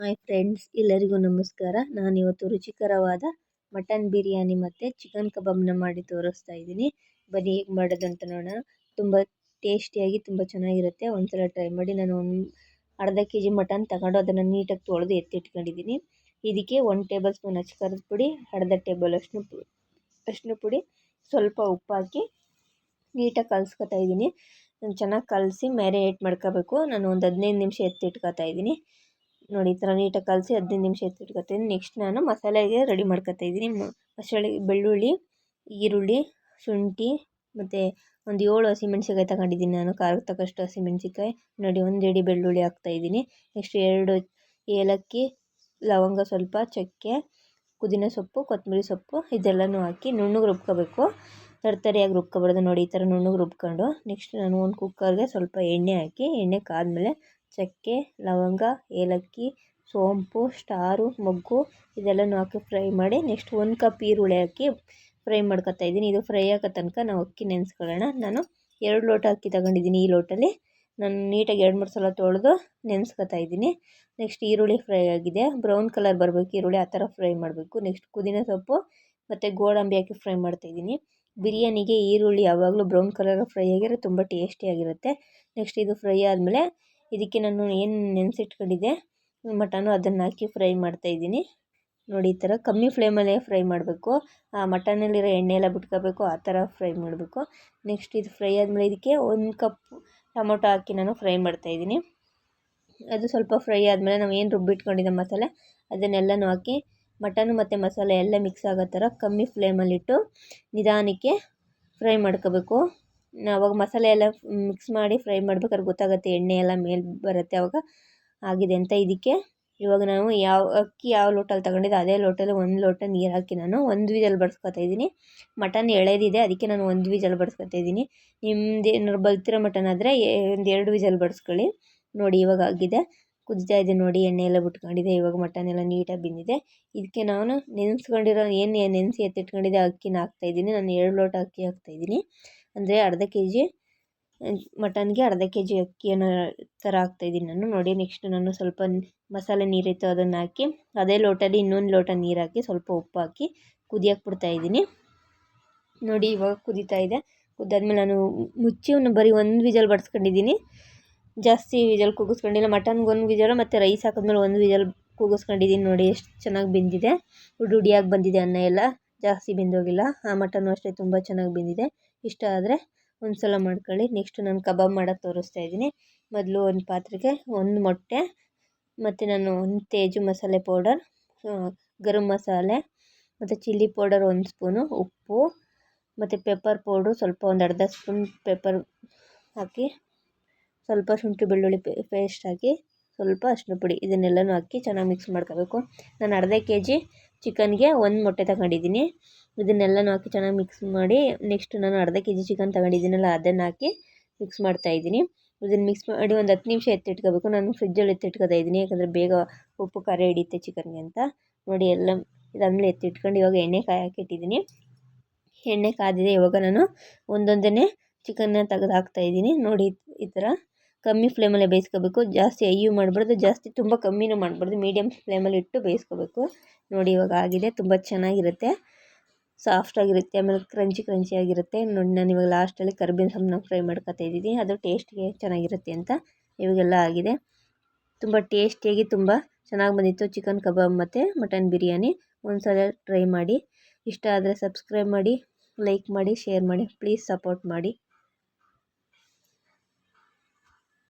Hi friends, ಎಲ್ಲರಿಗೂ ನಮಸ್ಕಾರ. ನಾನಿವತ್ತು ರುಚಿಕರವಾದ ಮಟನ್ ಬಿರಿಯಾನಿ ಮತ್ತು ಚಿಕನ್ ಕಬಾಬ್ನ ಮಾಡಿ ತೋರಿಸ್ತಾ ಇದ್ದೀನಿ. ಬನ್ನಿ ಹೇಗೆ ಮಾಡೋದಂತ ನೋಡೋಣ. ತುಂಬ ಟೇಸ್ಟಿಯಾಗಿ ತುಂಬ ಚೆನ್ನಾಗಿರುತ್ತೆ. ಒಂದ್ಸಲ ಟ್ರೈ ಮಾಡಿ. ನಾನು ಒಂದು ಅರ್ಧ ಕೆ ಜಿ ಮಟನ್ ತಗೊಂಡು ಅದನ್ನು ನೀಟಾಗಿ ತೊಳೆದು ಎತ್ತಿಟ್ಕೊಂಡಿದ್ದೀನಿ. ಇದಕ್ಕೆ ಒನ್ ಟೇಬಲ್ ಸ್ಪೂನ್ ಅಚ್ಚ ಪುಡಿ, ಅರ್ಧ ಟೇಬಲ್ ಅಷ್ಟು ಅರಿಶಿನ ಪುಡಿ, ಸ್ವಲ್ಪ ಉಪ್ಪು ಹಾಕಿ ನೀಟಾಗಿ ಕಲಿಸ್ಕೊತಾ ಇದ್ದೀನಿ. ಚೆನ್ನಾಗಿ ಕಲಸಿ ಮ್ಯಾರಿನೇಟ್ ಮಾಡ್ಕೋಬೇಕು. ನಾನು ಒಂದು ಹದಿನೈದು ನಿಮಿಷ ಎತ್ತಿಟ್ಕೊತಾ ಇದ್ದೀನಿ. ನೋಡಿ, ಈ ಥರ ನೀಟಾಗಿ ಕಲಸಿ ಹದಿನೈದು ನಿಮಿಷ ಎತ್ತಿಟ್ಕೊತೀನಿ. ನೆಕ್ಸ್ಟ್ ನಾನು ಮಸಾಲೆಗೆ ರೆಡಿ ಮಾಡ್ಕೊತಾ ಇದ್ದೀನಿ. ಮಸಾಲೆ, ಬೆಳ್ಳುಳ್ಳಿ, ಈರುಳ್ಳಿ, ಶುಂಠಿ, ಮತ್ತು ಒಂದು ಏಳು ಹಸಿಮೆಣ್ಸಿಕಾಯಿ ತಗೊಂಡಿದ್ದೀನಿ ನಾನು. ಖಾರಕ್ಕೆ ತಕ್ಕಷ್ಟು ಹಸಿಮೆಣ್ಸಿಕಾಯಿ ನೋಡಿ, ಒಂದು ಎಡಿ ಬೆಳ್ಳುಳ್ಳಿ ಹಾಕ್ತಾಯಿದ್ದೀನಿ ನೆಕ್ಸ್ಟ್ ಎರಡು ಏಲಕ್ಕಿ, ಲವಂಗ ಸ್ವಲ್ಪ, ಚಕ್ಕೆ, ಪುದೀನ ಸೊಪ್ಪು, ಕೊತ್ತಂಬರಿ ಸೊಪ್ಪು ಇದೆಲ್ಲನೂ ಹಾಕಿ ನುಣ್ಣಗೆ ರುಬ್ಕೋಬೇಕು. ತರ್ತರಿಯಾಗಿ ರುಬ್ಕೊಬಾರ್ದು ನೋಡಿ, ಈ ಥರ ನುಣ್ಣಗೆ ರುಬ್ಕೊಂಡು. ನೆಕ್ಸ್ಟ್ ನಾನು ಒಂದು ಕುಕ್ಕರ್ಗೆ ಸ್ವಲ್ಪ ಎಣ್ಣೆ ಹಾಕಿ, ಎಣ್ಣೆ ಕಾದ್ಮೇಲೆ ಚಕ್ಕೆ, ಲವಂಗ, ಏಲಕ್ಕಿ, ಸೋಂಪು, ಸ್ಟಾರು, ಮೊಗ್ಗು ಇದೆಲ್ಲನೂ ಹಾಕಿ ಫ್ರೈ ಮಾಡಿ ನೆಕ್ಸ್ಟ್ ಒಂದು ಕಪ್ ಈರುಳ್ಳಿ ಹಾಕಿ ಫ್ರೈ ಮಾಡ್ಕೊತಾ ಇದ್ದೀನಿ. ಇದು ಫ್ರೈ ಆಗೋ ತನಕ ನಾವು ಅಕ್ಕಿ ನೆನೆಸ್ಕೊಳ್ಳೋಣ. ನಾನು ಎರಡು ಲೋಟ ಅಕ್ಕಿ ತಗೊಂಡಿದ್ದೀನಿ ಈ ಲೋಟಲ್ಲಿ. ನಾನು ನೀಟಾಗಿ ಎರಡು ಮೂರು ಸಲ ತೊಳೆದು ನೆನೆಸ್ಕೊತಾ ಇದ್ದೀನಿ. ನೆಕ್ಸ್ಟ್ ಈರುಳ್ಳಿ ಫ್ರೈ ಆಗಿದೆ. ಬ್ರೌನ್ ಕಲರ್ ಬರಬೇಕು. ಈರುಳ್ಳಿ ಆ ಥರ ಫ್ರೈ ಮಾಡಬೇಕು. ನೆಕ್ಸ್ಟ್ ಪುದೀನ ಸೊಪ್ಪು ಮತ್ತು ಗೋಡಂಬಿ ಹಾಕಿ ಫ್ರೈ ಮಾಡ್ತಾಯಿದ್ದೀನಿ ಬಿರಿಯಾನಿಗೆ ಈರುಳ್ಳಿ ಯಾವಾಗಲೂ ಬ್ರೌನ್ ಕಲರ್ ಫ್ರೈ ಆಗಿರೋ ತುಂಬ ಟೇಸ್ಟಿಯಾಗಿರುತ್ತೆ ನೆಕ್ಸ್ಟ್ ಇದು ಫ್ರೈ ಆದಮೇಲೆ ಇದಕ್ಕೆ ನಾನು ಏನು ನೆನೆಸಿಟ್ಕೊಂಡಿದ್ದೆ ಮಟನು ಅದನ್ನು ಹಾಕಿ ಫ್ರೈ ಮಾಡ್ತಾಯಿದ್ದೀನಿ ನೋಡಿ, ಈ ಥರ ಕಮ್ಮಿ ಫ್ಲೇಮಲ್ಲೇ ಫ್ರೈ ಮಾಡಬೇಕು. ಆ ಮಟನಲ್ಲಿರೋ ಎಣ್ಣೆ ಎಲ್ಲ ಬಿಟ್ಕೋಬೇಕು, ಆ ಥರ ಫ್ರೈ ಮಾಡಬೇಕು. ನೆಕ್ಸ್ಟ್ ಇದು ಫ್ರೈ ಆದಮೇಲೆ ಇದಕ್ಕೆ ಒಂದು ಕಪ್ ಟೊಮೊಟೊ ಹಾಕಿ ನಾನು ಫ್ರೈ ಮಾಡ್ತಾಯಿದ್ದೀನಿ ಅದು ಸ್ವಲ್ಪ ಫ್ರೈ ಆದಮೇಲೆ ನಾವು ಏನು ರುಬ್ಬಿಟ್ಕೊಂಡಿದ್ದೆ ಮಸಾಲೆ, ಅದನ್ನೆಲ್ಲನೂ ಹಾಕಿ ಮಟನ್ ಮತ್ತು ಮಸಾಲೆ ಎಲ್ಲ ಮಿಕ್ಸ್ ಆಗೋ ಥರ ಕಮ್ಮಿ ಫ್ಲೇಮಲ್ಲಿಟ್ಟು ನಿಧಾನಕ್ಕೆ ಫ್ರೈ ಮಾಡ್ಕೋಬೇಕು. ಅವಾಗ ಮಸಾಲೆ ಎಲ್ಲ ಮಿಕ್ಸ್ ಮಾಡಿ ಫ್ರೈ ಮಾಡ್ಬೇಕಾದ್ರೆ ಗೊತ್ತಾಗುತ್ತೆ ಎಣ್ಣೆ ಎಲ್ಲ ಮೇಲೆ ಬರುತ್ತೆ ಆವಾಗ ಆಗಿದೆ ಅಂತ ಇದಕ್ಕೆ. ಇವಾಗ ನಾವು ಯಾವ ಅಕ್ಕಿ ಯಾವ ಲೋಟಲ್ಲಿ ತಗೊಂಡಿದ್ದೆ, ಅದೇ ಲೋಟಲ್ಲಿ ಒಂದು ಲೋಟ ನೀರು ಹಾಕಿ ನಾನು ಒಂದು ವಿಜಲ್ ಬಡ್ಸ್ಕೊತಾ ಇದ್ದೀನಿ. ಮಟನ್ ಎಳೆದಿದೆ, ಅದಕ್ಕೆ ನಾನು ಒಂದು ವಿಜಲ್ ಬಡ್ಸ್ಕೊತಾ ಇದ್ದೀನಿ. ನಿಮ್ದು ಏನಾದ್ರು ಬಲ್ತಿರೋ ಮಟನ್ ಆದರೆ ಒಂದು ಎರಡು ವಿಜಲ್ ಬಡಿಸ್ಕೊಳ್ಳಿ. ನೋಡಿ ಇವಾಗ ಆಗಿದೆ. ಕುದಿತಾ ಇದೆ ನೋಡಿ ಎಣ್ಣೆ ಎಲ್ಲ ಬಿಟ್ಕೊಂಡಿದೆ ಇವಾಗ ಮಟನ್ ಎಲ್ಲ ನೀಟಾಗಿ ಬೆಂದಿದೆ. ಇದಕ್ಕೆ ನಾನು ನೆನೆಸ್ಕೊಂಡಿರೋ ಏನು ನೆನೆಸಿ ಎತ್ತಿಟ್ಕೊಂಡಿದ್ದೆ ಅಕ್ಕಿನ ಹಾಕ್ತಾಯಿದ್ದೀನಿ ನಾನು ಎರಡು ಲೋಟ ಅಕ್ಕಿ ಹಾಕ್ತಾಯಿದ್ದೀನಿ ಅಂದರೆ ಅರ್ಧ ಕೆ ಜಿ ಮಟನ್ಗೆ ಅರ್ಧ ಕೆ ಜಿ ಅಕ್ಕಿಯನ್ನು ಥರ ಹಾಕ್ತಾಯಿದ್ದೀನಿ ನಾನು. ನೋಡಿ ನೆಕ್ಸ್ಟ್ ನಾನು ಸ್ವಲ್ಪ ಮಸಾಲೆ ನೀರಿತ್ತು ಅದನ್ನು ಹಾಕಿ, ಅದೇ ಲೋಟಲ್ಲಿ ಇನ್ನೊಂದು ಲೋಟ ನೀರು ಹಾಕಿ, ಸ್ವಲ್ಪ ಉಪ್ಪು ಹಾಕಿ ಕುದಿಯಕ್ಕೆ ಬಿಡ್ತಾಯಿದ್ದೀನಿ ನೋಡಿ, ಇವಾಗ ಕುದೀತಾ ಇದೆ. ಕುದ್ದಾದ್ಮೇಲೆ ನಾನು ಮುಚ್ಚಿ ಬರೀ ಒಂದು ವಿಜಲ್ ಬಡಿಸ್ಕೊಂಡಿದ್ದೀನಿ. ಜಾಸ್ತಿ ವಿಜಲ್ ಕೂಗಿಸ್ಕೊಂಡಿಲ್ಲ. ಮಟನ್ಗೆ ಒಂದು ವಿಜಲು ಮತ್ತು ರೈಸ್ ಹಾಕಿದ್ಮೇಲೆ ಒಂದು ವಿಜಲ್ ಕೂಗಿಸ್ಕೊಂಡಿದ್ದೀನಿ ನೋಡಿ ಎಷ್ಟು ಚೆನ್ನಾಗಿ ಬೆಂದಿದೆ. ಉಡಿ ಉಡಿಯಾಗಿ ಬಂದಿದೆ ಅನ್ನ ಎಲ್ಲ. ಜಾಸ್ತಿ ಬೆಂದೋಗಿಲ್ಲ. ಆ ಮಟನ್ನು ಅಷ್ಟೇ ತುಂಬ ಚೆನ್ನಾಗಿ ಬೆಂದಿದೆ. ಇಷ್ಟ ಆದರೆ ಒಂದು ಸಲ ಮಾಡ್ಕೊಳ್ಳಿ. ನೆಕ್ಸ್ಟ್ ನಾನು ಕಬಾಬ್ ಮಾಡೋಕ್ಕೆ ತೋರಿಸ್ತಾ ಇದ್ದೀನಿ. ಮೊದಲು ಒಂದು ಪಾತ್ರೆಗೆ ಒಂದು ಮೊಟ್ಟೆ, ಮತ್ತು ನಾನು ಒಂದು ತೇಜು ಮಸಾಲೆ ಪೌಡರ್ ಗರಂ ಮಸಾಲೆ, ಮತ್ತು ಚಿಲ್ಲಿ ಪೌಡರ್ ಒಂದು ಸ್ಪೂನು, ಉಪ್ಪು, ಮತ್ತು ಪೆಪ್ಪರ್ ಪೌಡ್ರು ಸ್ವಲ್ಪ ಒಂದು ಅರ್ಧ ಸ್ಪೂನ್ ಪೆಪ್ಪರ್ ಹಾಕಿ ಸ್ವಲ್ಪ ಶುಂಠಿ ಬೆಳ್ಳುಳ್ಳಿ ಪೇಸ್ಟ್ ಹಾಕಿ ಸ್ವಲ್ಪ ಅರಿಶಿನ ಪುಡಿ ಇದನ್ನೆಲ್ಲನೂ ಹಾಕಿ ಚೆನ್ನಾಗಿ ಮಿಕ್ಸ್ ಮಾಡ್ಕೋಬೇಕು. ನಾನು ಅರ್ಧ ಕೆ ಜಿ ಚಿಕನ್ಗೆ ಒಂದು ಮೊಟ್ಟೆ ತಗೊಂಡಿದ್ದೀನಿ. ಇದನ್ನೆಲ್ಲನೂ ಹಾಕಿ ಚೆನ್ನಾಗಿ ಮಿಕ್ಸ್ ಮಾಡಿ ನೆಕ್ಸ್ಟ್ ನಾನು ಅರ್ಧ ಕೆ ಜಿ ಚಿಕನ್ ತಗೊಂಡಿದ್ದೀನಲ್ಲ, ಅದನ್ನು ಹಾಕಿ ಮಿಕ್ಸ್ ಮಾಡ್ತಾಯಿದ್ದೀನಿ ಇದನ್ನು ಮಿಕ್ಸ್ ಮಾಡಿ ಒಂದು ಹತ್ತು ನಿಮಿಷ ಎತ್ತಿಟ್ಕೋಬೇಕು. ನಾನು ಫ್ರಿಜ್ಜಲ್ಲಿ ಎತ್ತಿಟ್ಕೋತಾ ಇದ್ದೀನಿ, ಯಾಕಂದರೆ ಬೇಗ ಉಪ್ಪು, ಖಾರ ಹಿಡಿಯುತ್ತೆ ಚಿಕನ್ಗೆ ಅಂತ. ನೋಡಿ ಎಲ್ಲ ಇದಾದಮೇಲೆ ಎತ್ತಿಟ್ಕೊಂಡು ಇವಾಗ ಎಣ್ಣೆ ಕಾಯಿ ಹಾಕಿಟ್ಟಿದ್ದೀನಿ ಎಣ್ಣೆ ಕಾದಿದೆ ಇವಾಗ ನಾನು ಒಂದೊಂದನ್ನೇ ಚಿಕನ್ನ ತೆಗೆದು ಹಾಕ್ತಾಯಿದ್ದೀನಿ ನೋಡಿ, ಈ ಥರ ಕಮ್ಮಿ ಫ್ಲೇಮಲ್ಲೇ ಬೇಯಿಸ್ಕೋಬೇಕು. ಜಾಸ್ತಿ ಅಯ್ಯೂ ಮಾಡಬಾರ್ದು, ಜಾಸ್ತಿ ತುಂಬ ಕಮ್ಮಿನೂ ಮಾಡಬಾರ್ದು. ಮೀಡಿಯಮ್ ಫ್ಲೇಮಲ್ಲಿ ಇಟ್ಟು ಬೇಯಿಸ್ಕೋಬೇಕು. ನೋಡಿ, ಇವಾಗ ಆಗಿದೆ. ತುಂಬ ಚೆನ್ನಾಗಿರುತ್ತೆ. ಸಾಫ್ಟಾಗಿರುತ್ತೆ ಆಮೇಲೆ ಕ್ರಂಚಿ ಕ್ರಂಚಿಯಾಗಿರುತ್ತೆ ನೋಡಿ, ನಾನು ಇವಾಗ ಲಾಸ್ಟಲ್ಲಿ ಕರ್ಬೇವಿನ ಸೊಪ್ಪನ್ನ ಫ್ರೈ ಮಾಡ್ಕೊತಾ ಇದ್ದೀನಿ. ಅದು ಟೇಸ್ಟಿಗೆ ಚೆನ್ನಾಗಿರುತ್ತೆ ಅಂತ ಇವಾಗೆಲ್ಲ ಆಗಿದೆ. ತುಂಬ ಟೇಸ್ಟಿಯಾಗಿ ತುಂಬ ಚೆನ್ನಾಗಿ ಬಂದಿತ್ತು ಚಿಕನ್ ಕಬಾಬ್ ಮತ್ತು ಮಟನ್ ಬಿರಿಯಾನಿ. ಒಂದು ಸಲ ಟ್ರೈ ಮಾಡಿ. ಇಷ್ಟ ಆದರೆ ಸಬ್ಸ್ಕ್ರೈಬ್ ಮಾಡಿ, ಲೈಕ್ ಮಾಡಿ, ಶೇರ್ ಮಾಡಿ. ಪ್ಲೀಸ್ ಸಪೋರ್ಟ್ ಮಾಡಿ.